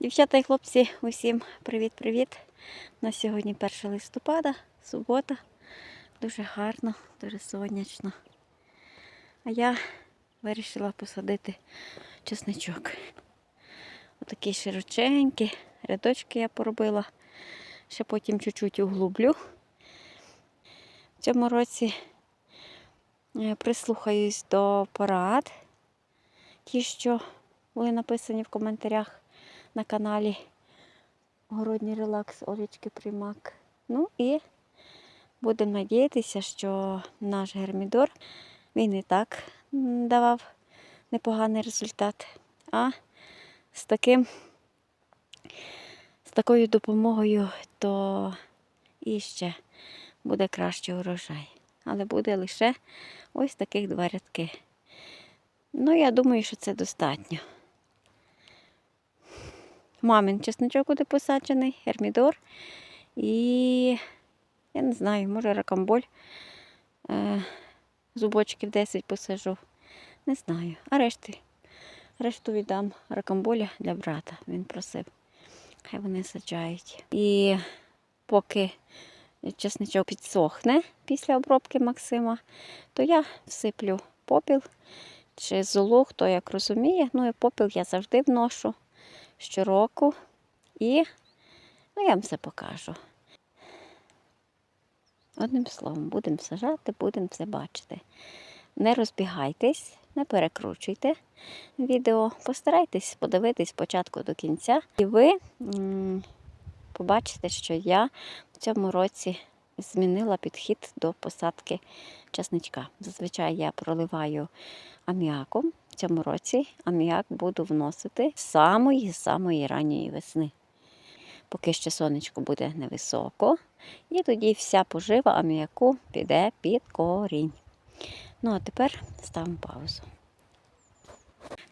Дівчата і хлопці, усім привіт-привіт. На сьогодні 1 листопада, субота. Дуже гарно, дуже сонячно. А я вирішила посадити чесничок. Отакі широченькі, рядочки я поробила. Ще потім чуть-чуть углублю. В цьому році е, прислухаюсь до порад, ті, що були написані в коментарях на каналі Городній релакс Олічки Примак. Ну і будемо надіятися, що наш гермідор він і так давав непоганий результат. А з таким з такою допомогою, то і ще буде кращий урожай. Але буде лише ось таких два рядки. Ну, я думаю, що це достатньо. Мамин чесночок буде посаджений, гермідор. І я не знаю, може ракамболь. Е, зубочків 10 посажу. Не знаю. А решти, решту віддам ракамболя для брата. Він просив. Хай вони саджають. І поки чесничок підсохне після обробки Максима, то я всиплю попіл чи золу, хто як розуміє. Ну і попіл я завжди вношу щороку. І ну, я вам все покажу. Одним словом, будемо сажати, будемо все бачити. Не розбігайтесь, не перекручуйте відео, постарайтесь подивитись спочатку до кінця. І ви м, побачите, що я в цьому році змінила підхід до посадки часничка. Зазвичай я проливаю аміаком. Цьому році аміак буду вносити з самої-самої ранньої весни. Поки ще сонечко буде невисоко, і тоді вся пожива аміаку піде під корінь. Ну, а тепер ставимо паузу.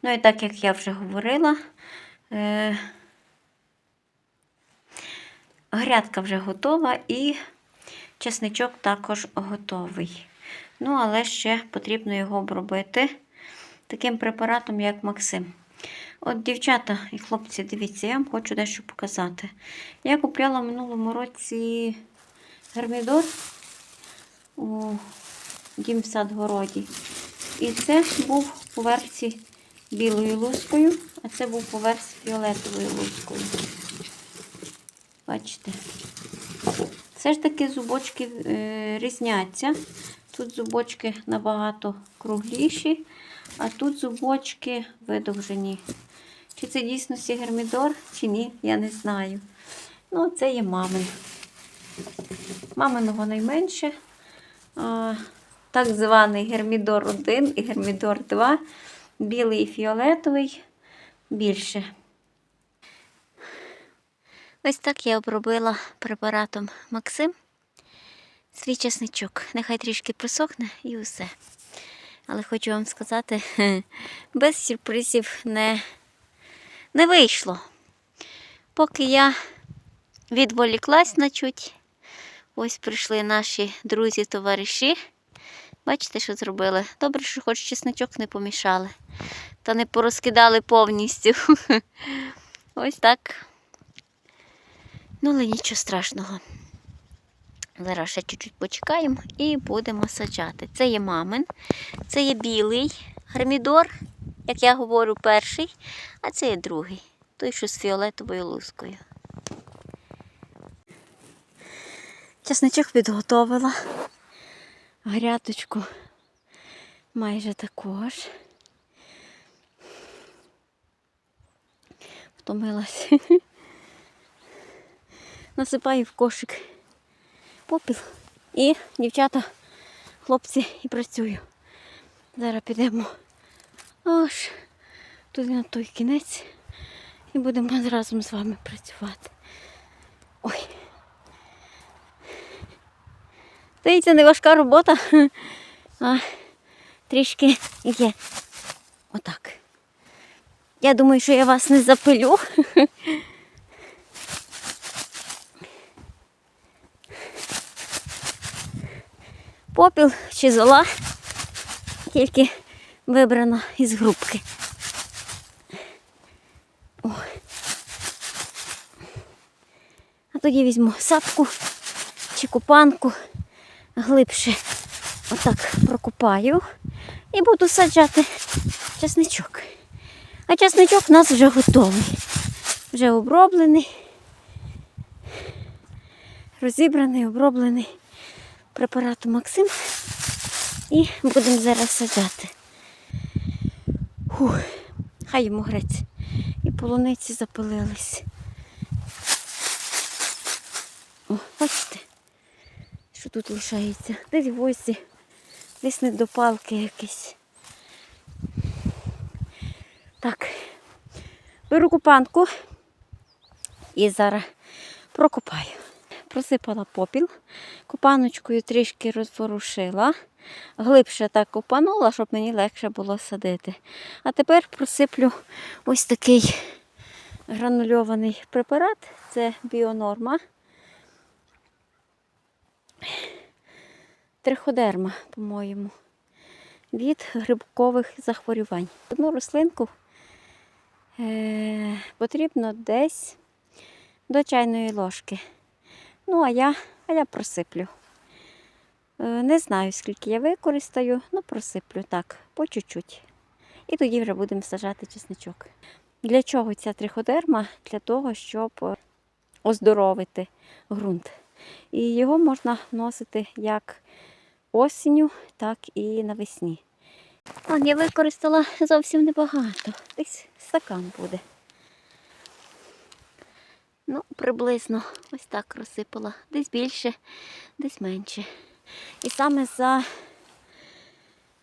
Ну і так як я вже говорила, е- грядка вже готова і чесничок також готовий. Ну, але ще потрібно його обробити таким препаратом, як Максим. От, дівчата і хлопці, дивіться, я вам хочу дещо показати. Я купляла в минулому році гермідор у дім в садгороді. І це був по версі білою лускою, а це був по версі фіолетовою лускою. Бачите? Все ж таки зубочки е, різняться. Тут зубочки набагато кругліші, а тут зубочки видовжені. Чи це дійсно гермідор, чи ні, я не знаю. Ну, це є мамин. Маминого найменше. Так званий гермідор 1 і гермідор 2. Білий і фіолетовий більше. Ось так я обробила препаратом Максим свій чесничок. Нехай трішки просохне і усе. Але хочу вам сказати, без сюрпризів не, не вийшло. Поки я відволіклась на чуть, ось прийшли наші друзі-товариші. Бачите, що зробили? Добре, що хоч чесничок не помішали, та не порозкидали повністю. Ось так. Ну, але нічого страшного. Зараз ще чуть-чуть почекаємо і будемо саджати. Це є мамин, це є білий гармідор, як я говорю, перший, а це є другий, той, що з фіолетовою лускою. Часничок підготовила. Грядочку майже також. Втомилась. Насипаю в кошик попіл. І, дівчата, хлопці, і працюю. Зараз підемо аж туди на той кінець і будемо разом з вами працювати. Ой. Здається, не важка робота, а трішки є. Отак. Я думаю, що я вас не запилю. попіл чи зола, тільки вибрана із грубки. О. А тоді візьму сапку чи купанку глибше отак прокопаю і буду саджати часничок. А часничок у нас вже готовий. Вже оброблений, розібраний, оброблений препаратом Максим. І будемо зараз саджати. Фух, хай йому грець. І полуниці запилились. О, бачите, що тут лишається. Десь гвозді, десь недопалки якісь. Так, беру купанку і зараз прокопаю. Просипала попіл, купаночкою трішки розворушила, глибше так купанула, щоб мені легше було садити. А тепер просиплю ось такий гранульований препарат. Це біонорма. Триходерма, по-моєму, від грибкових захворювань. Одну рослинку е- потрібно десь до чайної ложки. Ну, а я, а я просиплю. Е, Не знаю, скільки я використаю, ну просиплю так, по чуть-чуть. І тоді вже будемо сажати чесничок. Для чого ця триходерма? Для того, щоб оздоровити ґрунт. І його можна вносити як осінню, так і навесні. А я використала зовсім небагато. Десь стакан буде. Ну, приблизно ось так розсипала. Десь більше, десь менше. І саме за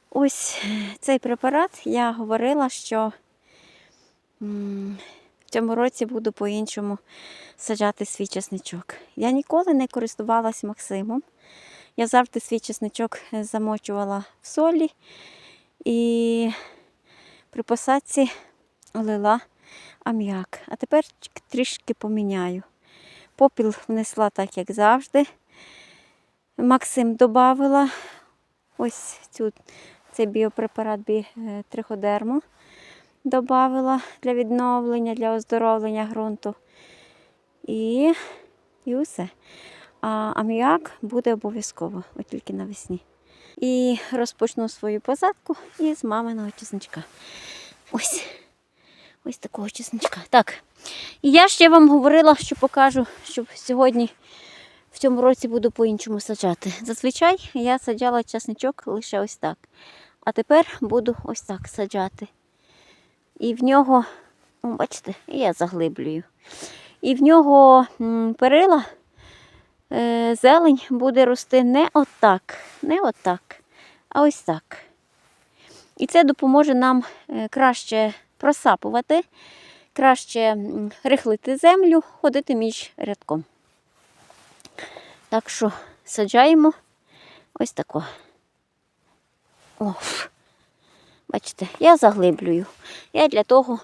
ось цей препарат я говорила, що в цьому році буду по-іншому саджати свій чесничок. Я ніколи не користувалась Максимом. Я завжди свій чесничок замочувала в солі і при посадці лила ам'як. А тепер трішки поміняю. Попіл внесла так, як завжди. Максим додавила ось цю, цей біопрепарат бі, е, триходерму. Додавила для відновлення, для оздоровлення ґрунту. І, і усе. А аміак буде обов'язково, от тільки навесні. І розпочну свою посадку із маминого чесничка. Ось. Ось такого чесничка. Так. І я ще вам говорила, що покажу, що сьогодні в цьому році буду по-іншому саджати. Зазвичай я саджала чесничок лише ось так. А тепер буду ось так саджати. І в нього, бачите, я заглиблюю. І в нього перила, е, зелень буде рости не отак, не отак, а ось так. І це допоможе нам е, краще просапувати, краще рихлити землю, ходити між рядком. Так що саджаємо ось тако. О, бачите, я заглиблюю. Я для того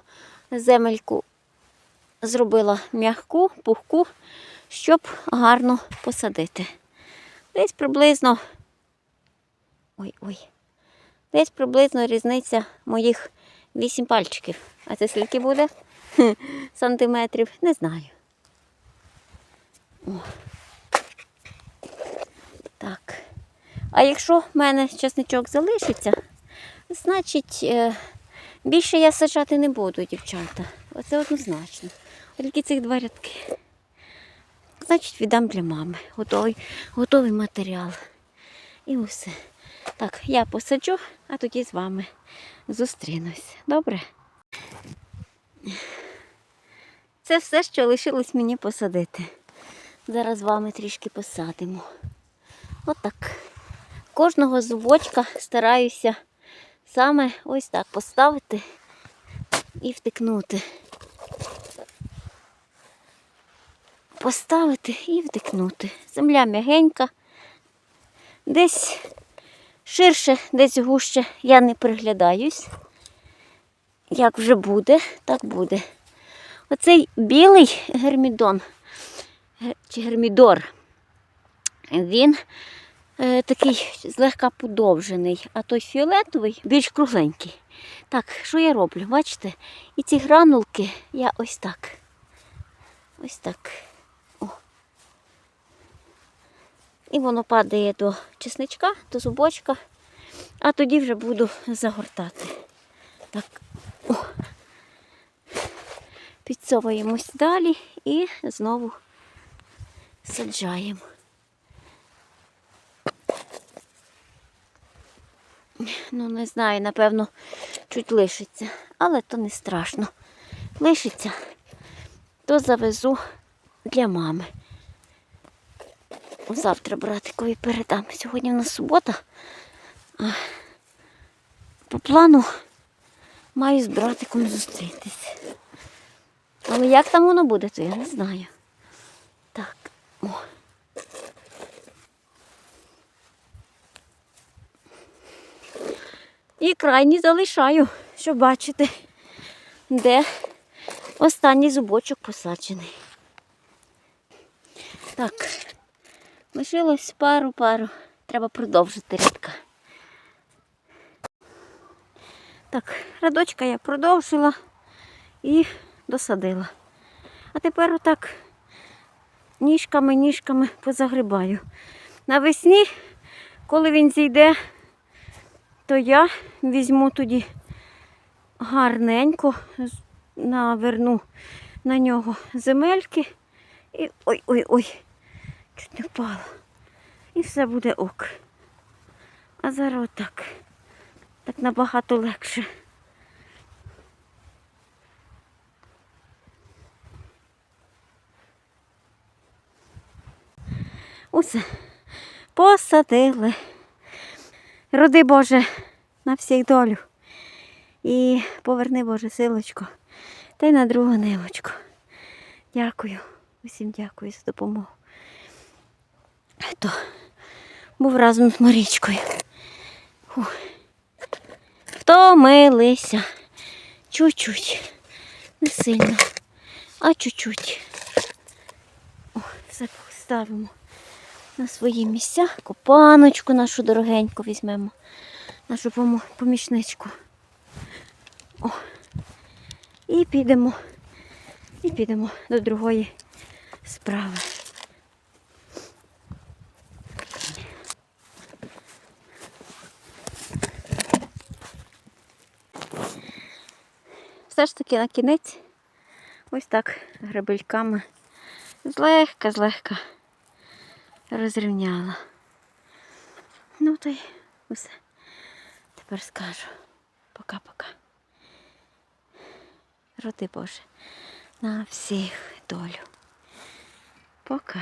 земельку зробила м'яку, пухку, щоб гарно посадити. Десь приблизно. Ой-ой. Десь приблизно різниця моїх 8 пальчиків. А це скільки буде? Сантиметрів? Не знаю. О. Так. А якщо в мене чесничок залишиться, значить е, більше я саджати не буду, дівчата. Оце однозначно. Тільки цих два рядки. Значить, віддам для мами. Готовий, готовий матеріал. І усе. Так, я посаджу, а тоді з вами зустрінусь. Добре? Це все, що лишилось мені посадити. Зараз з вами трішки посадимо. Отак. Кожного зубочка стараюся саме ось так поставити і втикнути. Поставити і втикнути. Земля м'ягенька. Десь ширше, десь гуще я не приглядаюсь. Як вже буде, так буде. Оцей білий гермідон чи гермідор, він е, такий злегка подовжений, а той фіолетовий більш кругленький. Так, що я роблю? Бачите? І ці гранулки я ось так. Ось так. О, І воно падає до чесничка, до зубочка, а тоді вже буду загортати. Так, о. Підсовуємось далі і знову саджаємо. Ну, не знаю, напевно, чуть лишиться, але то не страшно. Лишиться, то завезу для мами. Завтра братикові передам. Сьогодні в нас субота. По плану маю з братиком зустрітися. Але як там воно буде, то я не знаю. Так, о. І крайні залишаю, щоб бачити, де останній зубочок посаджений. Так, лишилось пару-пару. Треба продовжити рядка. Так, рядочка я продовжила і досадила. А тепер отак ніжками, ніжками позагрибаю. Навесні, коли він зійде, то я візьму тоді гарненько, наверну на нього земельки і ой-ой-ой, чуть не впала. І все буде ок. А зараз отак. Так набагато легше. Усе. Посадили. Роди Боже на всіх долю. І поверни Боже силочку. Та й на другу нивочку. Дякую. Усім дякую за допомогу. Хто був разом з Марічкою. Фух. Втомилися. Чуть-чуть. Не сильно, а чуть-чуть. Все поставимо на свої місця. Копаночку нашу дорогеньку візьмемо. Нашу помічничку. О. І підемо. І підемо до другої справи. Все ж таки на кінець ось так грабельками злегка, злегка розрівняла. Ну то й усе. Тепер скажу. Пока-пока. Роди Боже на всіх долю. Пока.